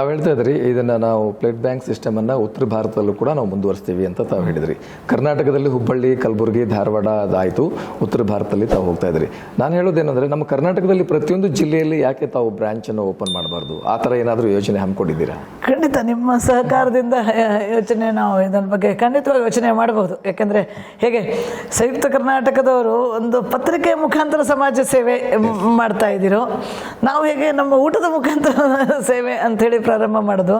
ತಾವು ಹೇಳ್ತಾ ಇದ್ರಿ ಇದನ್ನ ನಾವು ಪ್ಲೇಟ್ ಬ್ಯಾಂಕ್ ಸಿಸ್ಟಮನ್ನು ಅನ್ನ ಉತ್ತರ ಭಾರತದಲ್ಲೂ ಕೂಡ ನಾವು ಮುಂದುವರಿಸ್ತೀವಿ ಅಂತ ತಾವು ಹೇಳಿದ್ರಿ. ಕರ್ನಾಟಕದಲ್ಲಿ ಹುಬ್ಬಳ್ಳಿ ಕಲಬುರಗಿ ಧಾರವಾಡ ಅದಾಯಿತು. ಉತ್ತರ ಭಾರತದಲ್ಲಿ ತಾವು ಹೋಗ್ತಾ ಇದ್ರಿ. ನಾನು ಹೇಳೋದೇನಂದ್ರೆ ನಮ್ಮ ಕರ್ನಾಟಕದಲ್ಲಿ ಪ್ರತಿಯೊಂದು ಜಿಲ್ಲೆಯಲ್ಲಿ ಯಾಕೆ ತಾವು ಬ್ರಾಂಚ್ ಅನ್ನು ಓಪನ್ ಮಾಡಬಾರ್ದು? ಆ ಥರ ಏನಾದರೂ ಯೋಜನೆ ಹಮ್ಮಿಕೊಂಡಿದ್ದೀರಾ? ಖಂಡಿತ ನಿಮ್ಮ ಸಹಕಾರದಿಂದ ಯೋಚನೆ ನಾವು ಇದರ ಬಗ್ಗೆ ಖಂಡಿತವಾಗಿ ಯೋಚನೆ ಮಾಡಬಹುದು ಯಾಕೆಂದ್ರೆ ಹೇಗೆ ಸಂಯುಕ್ತ ಕರ್ನಾಟಕದವರು ಒಂದು ಪತ್ರಿಕೆ ಮುಖಾಂತರ ಸಮಾಜ ಸೇವೆ ಮಾಡ್ತಾ ಇದ್ದೀರೋ ನಾವು ಹೇಗೆ ನಮ್ಮ ಊಟದ ಮುಖಾಂತರ ಸೇವೆ ಅಂಥೇಳಿ ಪ್ರಾರಂಭ ಮಾಡೋದು.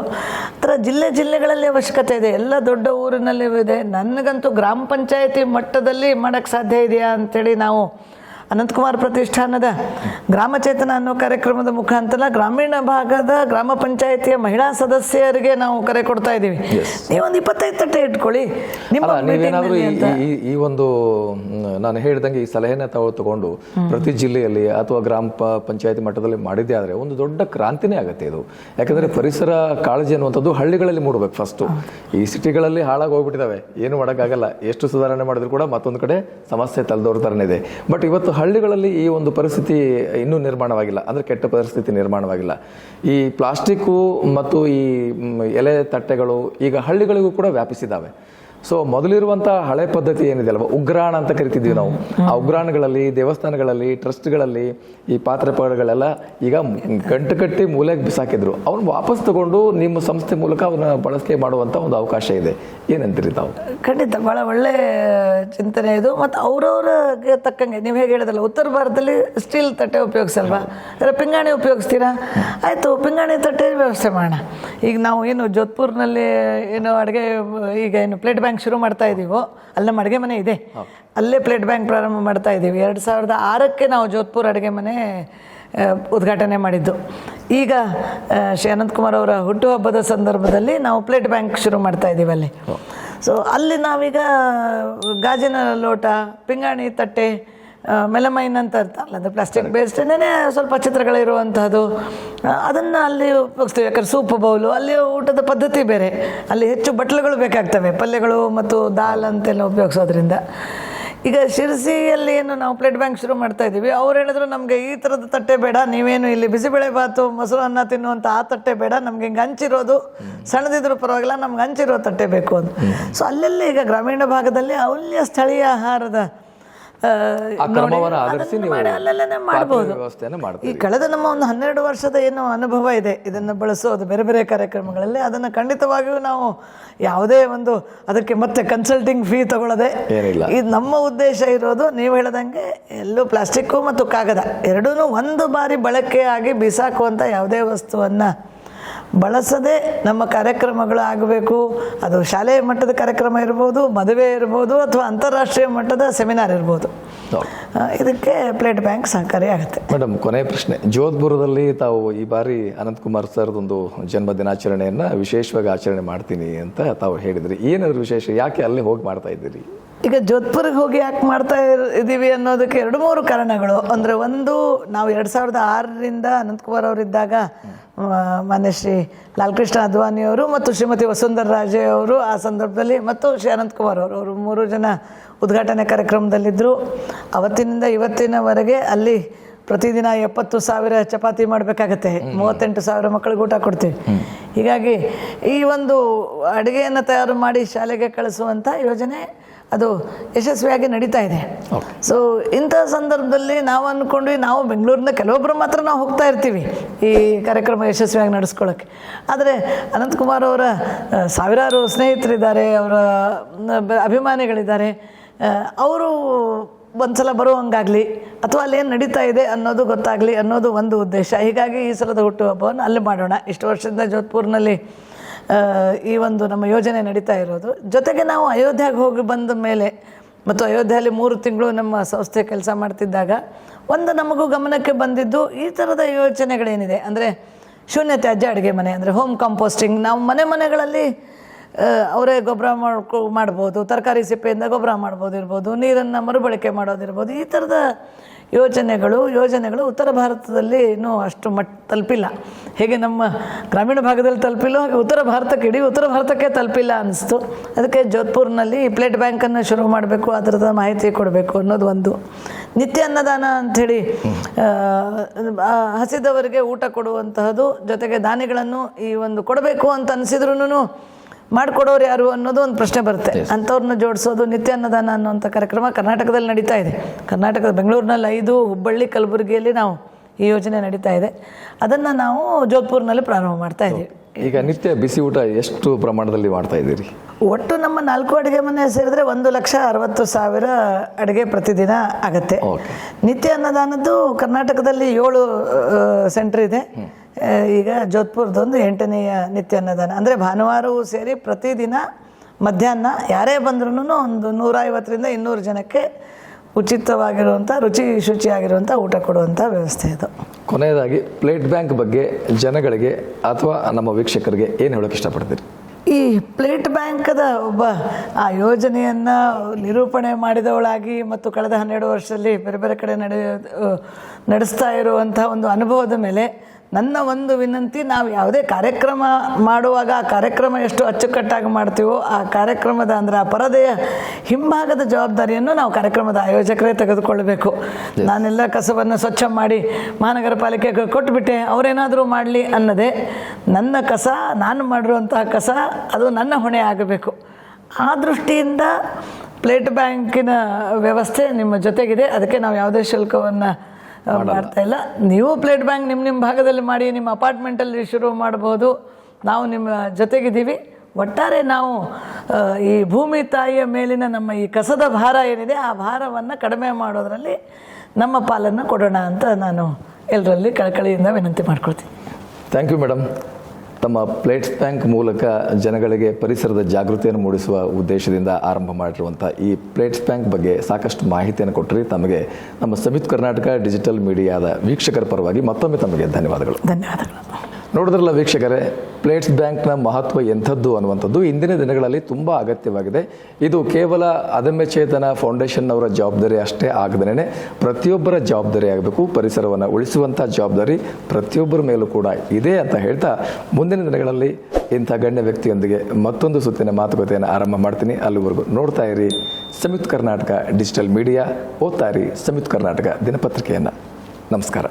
ಥರ ಜಿಲ್ಲೆ ಜಿಲ್ಲೆಗಳಲ್ಲಿ ಅವಶ್ಯಕತೆ ಇದೆ. ಎಲ್ಲ ದೊಡ್ಡ ಊರಿನಲ್ಲಿ ಇದೆ. ನನಗಂತೂ ಗ್ರಾಮ ಪಂಚಾಯತಿ ಮಟ್ಟದಲ್ಲಿ ಮಾಡೋಕ್ಕೆ ಸಾಧ್ಯ ಇದೆಯಾ ಅಂಥೇಳಿ ನಾವು ಅನಂತಕುಮಾರ್ ಪ್ರತಿಷ್ಠಾನದ ಗ್ರಾಮ ಚೇತನ ಅನ್ನೋ ಕಾರ್ಯಕ್ರಮದ ಮುಖಾಂತರ ಗ್ರಾಮೀಣ ಭಾಗದ ಗ್ರಾಮ ಪಂಚಾಯತಿಯ ಮಹಿಳಾ ಸದಸ್ಯರಿಗೆ ನಾವು ಕರೆ ಕೊಡ್ತಾ ಇದ್ದೀವಿ. ನೀವೊಂದು ಇಪ್ಪತ್ತೈದು ತಟ್ಟೆ ಇಟ್ಕೊಳ್ಳಿ. ನಿಮ್ಮ ನೀವೇನಾದರೂ. ಈ ಒಂದು ನಾನು ಹೇಳಿದಂಗೆ ಈ ಸಲಹೆನ ತಾವು ತಗೊಂಡು ಪ್ರತಿ ಜಿಲ್ಲೆಯಲ್ಲಿ ಅಥವಾ ಗ್ರಾಮ ಪಂಚಾಯತಿ ಮಟ್ಟದಲ್ಲಿ ಮಾಡಿದ್ದೇ ಆದರೆ ಒಂದು ದೊಡ್ಡ ಕ್ರಾಂತಿನೇ ಆಗುತ್ತೆ ಇದು. ಯಾಕಂದರೆ ಪರಿಸರ ಕಾಳಜಿ ಅನ್ನುವಂಥದ್ದು ಹಳ್ಳಿಗಳಲ್ಲಿ ಮೂಡಬೇಕು ಫಸ್ಟು ಈ ಸಿಟಿಗಳಲ್ಲಿ ಹಾಳಾಗಿ ಹೋಗ್ಬಿಟ್ಟಿದ್ದಾವೆ ಏನು ಮಾಡೋಕ್ಕಾಗಲ್ಲ. ಎಷ್ಟು ಸುಧಾರಣೆ ಮಾಡಿದ್ರು ಕೂಡ ಮತ್ತೊಂದು ಕಡೆ ಸಮಸ್ಯೆ ತಲೆದೋರ್ತಾರೆ ಇದೆ ಬಟ್ ಇವತ್ತು ಹಳ್ಳಿಗಳಲ್ಲಿ ಈ ಒಂದು ಪರಿಸ್ಥಿತಿ ಇನ್ನೂ ನಿರ್ಮಾಣವಾಗಿಲ್ಲ. ಅಂದ್ರೆ ಕೆಟ್ಟ ಪರಿಸ್ಥಿತಿ ನಿರ್ಮಾಣವಾಗಿಲ್ಲ. ಈ ಪ್ಲಾಸ್ಟಿಕ್ಕು ಮತ್ತು ಈ ಎಲೆ ತಟ್ಟೆಗಳು ಈಗ ಹಳ್ಳಿಗಳಿಗೂ ಕೂಡ ವ್ಯಾಪಿಸಿದ್ದಾವೆ. ಸೊ ಮೊದಲಿರುವಂಥ ಹಳೆ ಪದ್ಧತಿ ಏನಿದೆ ಅಲ್ವಾ? ಉಗ್ರಾಣ ಅಂತ ಕರಿತಿದ್ವಿ ನಾವು. ಆ ಉಗ್ರಾಣಗಳಲ್ಲಿ ದೇವಸ್ಥಾನಗಳಲ್ಲಿ ಟ್ರಸ್ಟ್ಗಳಲ್ಲಿ ಈ ಪಾತ್ರೆ ಈಗ ಗಂಟು ಕಟ್ಟಿ ಮೂಲೆಗೆ ಬಿಸಾಕಿದ್ರು. ಅವ್ನು ವಾಪಸ್ ತಗೊಂಡು ನಿಮ್ಮ ಸಂಸ್ಥೆ ಮೂಲಕ ಅವನ್ನ ಬಳಕೆ ಮಾಡುವಂತ ಒಂದು ಅವಕಾಶ ಇದೆ. ಏನಂತೀರಿ ತಾವು? ಖಂಡಿತ ಭಾಳ ಒಳ್ಳೆ ಚಿಂತನೆ ಇದು. ಮತ್ತು ಅವ್ರವ್ರಿಗೆ ತಕ್ಕಂಗೆ ನೀವು ಹೇಗೆ ಹೇಳಿದಲ್ಲ ಉತ್ತರ ಭಾರತದಲ್ಲಿ ಸ್ಟೀಲ್ ತಟ್ಟೆ ಉಪಯೋಗಿಸಲ್ವಾ? ಅಂದರೆ ಪಿಂಗಾಣಿ ಉಪಯೋಗಿಸ್ತೀರಾ? ಆಯಿತು ಪಿಂಗಾಣಿ ತಟ್ಟೆ ವ್ಯವಸ್ಥೆ ಮಾಡೋಣ. ಈಗ ನಾವು ಏನು ಜೋಧ್ಪುರ್ನಲ್ಲಿ ಏನು ಅಡುಗೆ ಈಗ ಏನು ಪ್ಲೇಟ್ ಬ್ಯಾಂಕ್ ಶುರು ಮಾಡ್ತಾ ಇದ್ದೀವೋ ಅಲ್ಲಿ ನಮ್ಮ ಅಡುಗೆ ಮನೆ ಇದೆ. ಅಲ್ಲೇ ಪ್ಲೇಟ್ ಬ್ಯಾಂಕ್ ಪ್ರಾರಂಭ ಮಾಡ್ತಾ ಇದ್ದೀವಿ ಎರಡು ಸಾವಿರದ ಆರಕ್ಕೆ ನಾವು ಜೋಧ್ಪುರ್ ಅಡುಗೆ ಮನೆ ಉದ್ಘಾಟನೆ ಮಾಡಿದ್ದು. ಈಗ ಶ್ರೀ ಅನಂತಕುಮಾರ್ ಅವರ ಹುಟ್ಟುಹಬ್ಬದ ಸಂದರ್ಭದಲ್ಲಿ ನಾವು ಪ್ಲೇಟ್ ಬ್ಯಾಂಕ್ ಶುರು ಮಾಡ್ತಾ ಇದ್ದೀವಿ ಅಲ್ಲಿ. ಸೊ ಅಲ್ಲಿ ನಾವೀಗ ಗಾಜಿನ ಲೋಟ ಪಿಂಗಾಣಿ ತಟ್ಟೆ ಮೆಲಮೈನ್ ಅಂತ ಇರ್ತಾರಲ್ಲ ಅಂದರೆ ಪ್ಲಾಸ್ಟಿಕ್ ಬೇಸ್ಡೇ ಸ್ವಲ್ಪ ಚಿತ್ರಗಳಿರುವಂಥದ್ದು ಅದನ್ನು ಅಲ್ಲಿ ಉಪಯೋಗಿಸ್ತೀವಿ. ಯಾಕಂದ್ರೆ ಸೂಪ್ ಬೌಲು ಅಲ್ಲಿ ಊಟದ ಪದ್ಧತಿ ಬೇರೆ. ಅಲ್ಲಿ ಹೆಚ್ಚು ಬಟ್ಲುಗಳು ಬೇಕಾಗ್ತವೆ ಪಲ್ಯಗಳು ಮತ್ತು ದಾಲ್ ಅಂತೆಲ್ಲ ಉಪಯೋಗಿಸೋದ್ರಿಂದ. ಈಗ ಶಿರಸಿಯಲ್ಲಿ ಏನು ನಾವು ಪ್ಲೇಟ್ ಬ್ಯಾಂಕ್ ಶುರು ಮಾಡ್ತಾ ಇದ್ದೀವಿ. ಅವ್ರು ಹೇಳಿದ್ರು ನಮಗೆ ಈ ಥರದ ತಟ್ಟೆ ಬೇಡ ನೀವೇನು ಇಲ್ಲಿ ಬಿಸಿಬೇಳೆ ಭಾತು ಮೊಸರು ಅನ್ನ ತಿನ್ನುವಂಥ ಆ ತಟ್ಟೆ ಬೇಡ ನಮಗೆ ಹಿಂಗೆ ಹಂಚಿರೋದು. ಸಣ್ಣದಿದ್ರು ಪರವಾಗಿಲ್ಲ ನಮ್ಗೆ ಹಂಚಿರೋ ತಟ್ಟೆ ಬೇಕು ಅಂತ. ಸೊ ಅಲ್ಲೆಲ್ಲ ಈಗ ಗ್ರಾಮೀಣ ಭಾಗದಲ್ಲಿ ಅವಲ್ಯ ಸ್ಥಳೀಯ ಆಹಾರದ ಆ, ಆ ಆಧರಿಸಿ ನೀವು ಮಾಡಿ ಅಲ್ಲೆಲ್ಲನೇ ಮಾಡ್ಬೋದು. ಈ ಕಳೆದ ನಮ್ಮ ಒಂದು ಹನ್ನೆರಡು ವರ್ಷದ ಏನು ಅನುಭವ ಇದೆ. ಇದನ್ನು ಬಳಸೋದು ಬೇರೆ ಬೇರೆ ಕಾರ್ಯಕ್ರಮಗಳಲ್ಲಿ ಅದನ್ನು ಖಂಡಿತವಾಗಿಯೂ ನಾವು ಯಾವುದೇ ಒಂದು ಅದಕ್ಕೆ ಮತ್ತೆ ಕನ್ಸಲ್ಟಿಂಗ್ ಫೀ ತಗೊಳ್ಳದೆ. ಇದು ನಮ್ಮ ಉದ್ದೇಶ ಇರೋದು ನೀವು ಹೇಳ್ದಂಗೆ ಎಲ್ಲೂ ಪ್ಲಾಸ್ಟಿಕ್ಕು ಮತ್ತು ಕಾಗದ ಎರಡೂ ಒಂದು ಬಾರಿ ಬಳಕೆಯಾಗಿ ಬಿಸಾಕುವಂಥ ಯಾವುದೇ ವಸ್ತುವನ್ನು ಬಳಸದೆ ನಮ್ಮ ಕಾರ್ಯಕ್ರಮಗಳು ಆಗಬೇಕು ಅದು ಶಾಲೆಯ ಮಟ್ಟದ ಕಾರ್ಯಕ್ರಮ ಇರ್ಬೋದು ಮದುವೆ ಇರ್ಬೋದು ಅಥವಾ ಅಂತಾರಾಷ್ಟ್ರೀಯ ಮಟ್ಟದ ಸೆಮಿನಾರ್ ಇರ್ಬೋದು. ಇದಕ್ಕೆ ಪ್ಲೇಟ್ ಬ್ಯಾಂಕ್ ಸಹಕಾರಿ ಆಗುತ್ತೆ. ಮೇಡಮ್ ಕೊನೆಯ ಪ್ರಶ್ನೆ. ಜೋಧ್ಪುರದಲ್ಲಿ ತಾವು ಈ ಬಾರಿ ಅನಂತಕುಮಾರ್ ಸರ್ದೊಂದು ಜನ್ಮ ದಿನಾಚರಣೆಯನ್ನು ವಿಶೇಷವಾಗಿ ಆಚರಣೆ ಮಾಡ್ತೀನಿ ಅಂತ ತಾವು ಹೇಳಿದ್ರಿ. ಏನಾದ್ರು ವಿಶೇಷ? ಯಾಕೆ ಅಲ್ಲಿ ಹೋಗಿ ಮಾಡ್ತಾ ಇದ್ದೀರಿ? ಈಗ ಜೋಧ್ಪುರ್ಗೆ ಹೋಗಿ ಯಾಕೆ ಮಾಡ್ತಾ ಇದ್ದೀವಿ ಅನ್ನೋದಕ್ಕೆ ಎರಡು ಮೂರು ಕಾರಣಗಳು. ಅಂದರೆ ಒಂದು ನಾವು ಎರಡು ಸಾವಿರದ ಆರರಿಂದ ಅನಂತಕುಮಾರ್ ಅವರಿದ್ದಾಗ ಮಾನ್ಯ ಶ್ರೀ ಲಾಲ್ಕೃಷ್ಣ ಅದ್ವಾನಿಯವರು ಮತ್ತು ಶ್ರೀಮತಿ ವಸುಂಧರ ರಾಜೇ ಅವರು ಆ ಸಂದರ್ಭದಲ್ಲಿ ಮತ್ತು ಶ್ರೀ ಅನಂತಕುಮಾರ್ ಅವರು. ಅವರು ಮೂರು ಜನ ಉದ್ಘಾಟನೆ ಕಾರ್ಯಕ್ರಮದಲ್ಲಿದ್ದರು ಅವತ್ತಿನಿಂದ ಇವತ್ತಿನವರೆಗೆ ಅಲ್ಲಿ ಪ್ರತಿದಿನ ಎಪ್ಪತ್ತು ಸಾವಿರ ಚಪಾತಿ ಮಾಡಬೇಕಾಗತ್ತೆ. ಮೂವತ್ತೆಂಟು ಸಾವಿರ ಮಕ್ಕಳಿಗೆ ಊಟ ಕೊಡ್ತೀವಿ. ಹೀಗಾಗಿ ಈ ಒಂದು ಅಡುಗೆಯನ್ನು ತಯಾರು ಮಾಡಿ ಶಾಲೆಗೆ ಕಳಿಸುವಂಥ ಯೋಜನೆ ಅದು ಯಶಸ್ವಿಯಾಗಿ ನಡೀತಾ ಇದೆ. ಸೊ ಇಂಥ ಸಂದರ್ಭದಲ್ಲಿ ನಾವು ಅಂದ್ಕೊಂಡ್ವಿ ನಾವು ಬೆಂಗಳೂರಿನ ಕೆಲವೊಬ್ಬರು ಮಾತ್ರ ನಾವು ಹೋಗ್ತಾ ಇರ್ತೀವಿ ಈ ಕಾರ್ಯಕ್ರಮ ಯಶಸ್ವಿಯಾಗಿ ನಡೆಸ್ಕೊಳ್ಳೋಕ್ಕೆ ಆದರೆ ಅನಂತಕುಮಾರ್ ಅವರ ಸಾವಿರಾರು ಸ್ನೇಹಿತರಿದ್ದಾರೆ ಅವರ ಅಭಿಮಾನಿಗಳಿದ್ದಾರೆ. ಅವರು ಒಂದ್ಸಲ ಬರುವಂಗಾಗಲಿ ಅಥವಾ ಏನು ನಡೀತಾ ಇದೆ ಅನ್ನೋದು ಗೊತ್ತಾಗಲಿ ಅನ್ನೋದು ಒಂದು ಉದ್ದೇಶ. ಹೀಗಾಗಿ ಈ ಸಲದ ಹುಟ್ಟುಹಬ್ಬವನ್ನು ಅಲ್ಲಿ ಮಾಡೋಣ. ಇಷ್ಟು ವರ್ಷದಿಂದ ಜೋಧ್ಪುರ್ನಲ್ಲಿ ಈ ಒಂದು ನಮ್ಮ ಯೋಜನೆ ನಡೀತಾ ಇರೋದು. ಜೊತೆಗೆ ನಾವು ಅಯೋಧ್ಯೆಗೆ ಹೋಗಿ ಬಂದ ಮೇಲೆ ಮತ್ತು ಅಯೋಧ್ಯೆಯಲ್ಲಿ ಮೂರು ತಿಂಗಳು ನಮ್ಮ ಸಂಸ್ಥೆ ಕೆಲಸ ಮಾಡ್ತಿದ್ದಾಗ ಒಂದು ನಮಗೂ ಗಮನಕ್ಕೆ ಬಂದಿದ್ದು ಈ ಥರದ ಯೋಚನೆಗಳೇನಿದೆ ಅಂದರೆ ಶೂನ್ಯ ತ್ಯಾಜ್ಯ ಅಡುಗೆ ಮನೆ, ಅಂದರೆ ಹೋಮ್ ಕಾಂಪೋಸ್ಟಿಂಗ್ ನಾವು ಮನೆ ಮನೆಗಳಲ್ಲಿ ಅವರೇ ಗೊಬ್ಬರ ಮಾಡ್ಕೊ, ಮಾಡ್ಬೋದು, ತರಕಾರಿ ಸಿಪ್ಪೆಯಿಂದ ಗೊಬ್ಬರ ಮಾಡ್ಬೋದು ಇರ್ಬೋದು ನೀರನ್ನು ಮರುಬಳಕೆ ಮಾಡೋದಿರ್ಬೋದು, ಈ ಥರದ ಯೋಜನೆಗಳು ಯೋಜನೆಗಳು ಉತ್ತರ ಭಾರತದಲ್ಲಿ ಇನ್ನೂ ಅಷ್ಟು ಮಟ್, ತಲುಪಿಲ್ಲ. ಹೇಗೆ ನಮ್ಮ ಗ್ರಾಮೀಣ ಭಾಗದಲ್ಲಿ ತಲುಪಿಲ್ಲ, ಹಾಗೆ ಉತ್ತರ ಭಾರತಕ್ಕೆ, ಇಡೀ ಉತ್ತರ ಭಾರತಕ್ಕೆ ತಲುಪಿಲ್ಲ ಅನಿಸ್ತು. ಅದಕ್ಕೆ ಜೋಧ್ಪುರ್ನಲ್ಲಿ ಪ್ಲೇಟ್ ಬ್ಯಾಂಕನ್ನು ಶುರು ಮಾಡಬೇಕು ಅದರದ ಮಾಹಿತಿ ಕೊಡಬೇಕು ಅನ್ನೋದು ಒಂದು. ನಿತ್ಯ ಅನ್ನದಾನ ಅಂಥೇಳಿ ಹಸಿದವರಿಗೆ ಊಟ ಕೊಡುವಂತಹದ್ದು ಜೊತೆಗೆ ದಾನಿಗಳನ್ನು ಈ ಒಂದು ಕೊಡಬೇಕು ಅಂತ ಅನಿಸಿದ್ರು ಮಾಡಿಕೊಡೋರು ಯಾರು ಅನ್ನೋದು ಒಂದು ಪ್ರಶ್ನೆ ಬರುತ್ತೆ. ಅಂಥವ್ರನ್ನ ಜೋಡಿಸೋದು ನಿತ್ಯ ಅನ್ನದಾನ ಅನ್ನುವಂಥ ಕಾರ್ಯಕ್ರಮ ಕರ್ನಾಟಕದಲ್ಲಿ ನಡೀತಾ ಇದೆ. ಕರ್ನಾಟಕದ ಬೆಂಗಳೂರಿನಲ್ಲಿ ಐದು ಹುಬ್ಬಳ್ಳಿ ಕಲಬುರಗಿಯಲ್ಲಿ ನಾವು ಈ ಯೋಜನೆ ನಡೀತಾ ಇದೆ. ಅದನ್ನು ನಾವು ಜೋಧ್ಪುರ್ನಲ್ಲಿ ಪ್ರಾರಂಭ ಮಾಡ್ತಾ ಇದ್ದೀವಿ. ಈಗ ನಿತ್ಯ ಬಿಸಿ ಊಟ ಎಷ್ಟು ಪ್ರಮಾಣದಲ್ಲಿ ಮಾಡ್ತಾ ಇದ್ದೀರಿ? ಒಟ್ಟು ನಮ್ಮ ನಾಲ್ಕು ಅಡುಗೆ ಮನೆ ಸೇರಿದ್ರೆ ಒಂದು ಲಕ್ಷ ಅರವತ್ತು ಸಾವಿರ ಅಡುಗೆ ಪ್ರತಿದಿನ ಆಗತ್ತೆ. ನಿತ್ಯ ಅನ್ನದಾನದ್ದು ಕರ್ನಾಟಕದಲ್ಲಿ ಏಳು ಸೆಂಟರ್ ಇದೆ. ಈಗ ಜೋಧ್ಪುರದೊಂದು ಎಂಟನೆಯ ನಿತ್ಯ ಅನ್ನದಾನ ಅಂದರೆ ಭಾನುವಾರವೂ ಸೇರಿ ಪ್ರತಿದಿನ ಮಧ್ಯಾಹ್ನ ಯಾರೇ ಬಂದ್ರೂ ಒಂದು ನೂರೈವತ್ತರಿಂದ ಇನ್ನೂರು ಜನಕ್ಕೆ ಉಚಿತವಾಗಿರುವಂಥ ರುಚಿ ಶುಚಿಯಾಗಿರುವಂಥ ಊಟ ಕೊಡುವಂಥ ವ್ಯವಸ್ಥೆ ಇದು. ಕೊನೆಯದಾಗಿ ಪ್ಲೇಟ್ ಬ್ಯಾಂಕ್ ಬಗ್ಗೆ ಜನಗಳಿಗೆ ಅಥವಾ ನಮ್ಮ ವೀಕ್ಷಕರಿಗೆ ಏನು ಹೇಳೋಕೆ ಇಷ್ಟಪಡ್ತೀರಿ? ಈ ಪ್ಲೇಟ್ ಬ್ಯಾಂಕದ ಒಬ್ಬ ಆ ಯೋಜನೆಯನ್ನು ನಿರೂಪಣೆ ಮಾಡಿದವಳಾಗಿ ಮತ್ತು ಕಳೆದ ಹನ್ನೆರಡು ವರ್ಷದಲ್ಲಿ ಬೇರೆ ಬೇರೆ ಕಡೆ ನಡೆ ನಡೆಸ್ತಾ ಇರುವಂಥ ಒಂದು ಅನುಭವದ ಮೇಲೆ ನನ್ನ ಒಂದು ವಿನಂತಿ ನಾವು ಯಾವುದೇ ಕಾರ್ಯಕ್ರಮ ಮಾಡುವಾಗ ಆ ಕಾರ್ಯಕ್ರಮ ಎಷ್ಟು ಅಚ್ಚುಕಟ್ಟಾಗಿ ಮಾಡ್ತೀವೋ ಆ ಕಾರ್ಯಕ್ರಮದ ಅಂದರೆ ಆ ಪರದೆಯ ಹಿಂಭಾಗದ ಜವಾಬ್ದಾರಿಯನ್ನು ನಾವು ಕಾರ್ಯಕ್ರಮದ ಆಯೋಜಕರೇ ತೆಗೆದುಕೊಳ್ಳಬೇಕು. ನಾನೆಲ್ಲ ಕಸವನ್ನು ಸ್ವಚ್ಛ ಮಾಡಿ ಮಹಾನಗರ ಪಾಲಿಕೆಗೆ ಕೊಟ್ಬಿಟ್ಟೆ ಅವರೇನಾದರೂ ಮಾಡಲಿ ಅನ್ನದೇ. ನನ್ನ ಕಸ ನಾನು ಮಾಡಿರುವಂತಹ ಕಸ ಅದು ನನ್ನ ಹೊಣೆ ಆಗಬೇಕು. ಆ ದೃಷ್ಟಿಯಿಂದ ಪ್ಲೇಟ್ ಬ್ಯಾಂಕಿನ ವ್ಯವಸ್ಥೆ ನಿಮ್ಮ ಜೊತೆಗಿದೆ. ಅದಕ್ಕೆ ನಾವು ಯಾವುದೇ ಶುಲ್ಕವನ್ನು ಮಾಡ್ತಾ ಇಲ್ಲ. ನೀವು ಪ್ಲೇಟ್ ಬ್ಯಾಂಕ್ ನಿಮ್ಮ ನಿಮ್ಮ ಭಾಗದಲ್ಲಿ ಮಾಡಿ ನಿಮ್ಮ ಅಪಾರ್ಟ್ಮೆಂಟಲ್ಲಿ ಶುರು ಮಾಡ್ಬೋದು. ನಾವು ನಿಮ್ಮ ಜೊತೆಗಿದ್ದೀವಿ. ಒಟ್ಟಾರೆ ನಾವು ಈ ಭೂಮಿ ತಾಯಿಯ ಮೇಲಿನ ನಮ್ಮ ಈ ಕಸದ ಭಾರ ಏನಿದೆ ಆ ಭಾರವನ್ನು ಕಡಿಮೆ ಮಾಡೋದರಲ್ಲಿ ನಮ್ಮ ಪಾಲನ್ನು ಕೊಡೋಣ ಅಂತ ನಾನು ಎಲ್ಲರಲ್ಲಿ ಕಳಕಳಿಯಿಂದ ವಿನಂತಿ ಮಾಡ್ಕೊಳ್ತೀನಿ. ಥ್ಯಾಂಕ್ ಯು ಮೇಡಮ್ ತಮ್ಮ ಪ್ಲೇಟ್ಸ್ ಬ್ಯಾಂಕ್ ಮೂಲಕ ಜನಗಳಿಗೆ ಪರಿಸರದ ಜಾಗೃತಿಯನ್ನು ಮೂಡಿಸುವ ಉದ್ದೇಶದಿಂದ ಆರಂಭ ಮಾಡಿರುವಂಥ ಈ ಪ್ಲೇಟ್ಸ್ ಬ್ಯಾಂಕ್ ಬಗ್ಗೆ ಸಾಕಷ್ಟು ಮಾಹಿತಿಯನ್ನು ಕೊಟ್ಟರೆ ತಮಗೆ ನಮ್ಮ ಸಂಯುಕ್ತ ಕರ್ನಾಟಕ ಡಿಜಿಟಲ್ ಮೀಡಿಯಾದ ವೀಕ್ಷಕರ ಪರವಾಗಿ ಮತ್ತೊಮ್ಮೆ ತಮಗೆ ಧನ್ಯವಾದಗಳು. ಧನ್ಯವಾದಗಳು. ನೋಡಿದ್ರಲ್ಲ ವೀಕ್ಷಕರೇ ಪ್ಲೇಟ್ಸ್ ಬ್ಯಾಂಕ್ನ ಮಹತ್ವ ಎಂಥದ್ದು ಅನ್ನುವಂಥದ್ದು ಇಂದಿನ ದಿನಗಳಲ್ಲಿ ತುಂಬ ಅಗತ್ಯವಾಗಿದೆ. ಇದು ಕೇವಲ ಅದಮ್ಯ ಚೇತನ ಫೌಂಡೇಶನ್ನವರ ಜವಾಬ್ದಾರಿ ಅಷ್ಟೇ ಆಗದೇನೆ, ಪ್ರತಿಯೊಬ್ಬರ ಜವಾಬ್ದಾರಿ ಆಗಬೇಕು, ಪರಿಸರವನ್ನು ಉಳಿಸುವಂಥ ಜವಾಬ್ದಾರಿ ಪ್ರತಿಯೊಬ್ಬರ ಮೇಲೂ ಕೂಡ ಇದೆ ಅಂತ ಹೇಳ್ತಾ ಮುಂದಿನ ದಿನಗಳಲ್ಲಿ ಇಂಥ ಗಣ್ಯ ವ್ಯಕ್ತಿಯೊಂದಿಗೆ ಮತ್ತೊಂದು ಸುತ್ತಿನ ಮಾತುಕತೆಯನ್ನು ಆರಂಭ ಮಾಡ್ತೀನಿ. ಅಲ್ಲಿವರೆಗೂ ನೋಡ್ತಾ ಇರಿ, ಸಂಯುಕ್ತ ಕರ್ನಾಟಕ ಡಿಜಿಟಲ್ ಮೀಡಿಯಾ, ಓದ್ತಾ ಇರಿ ಸಂಯುಕ್ತ ಕರ್ನಾಟಕ ದಿನಪತ್ರಿಕೆಯನ್ನು. ನಮಸ್ಕಾರ.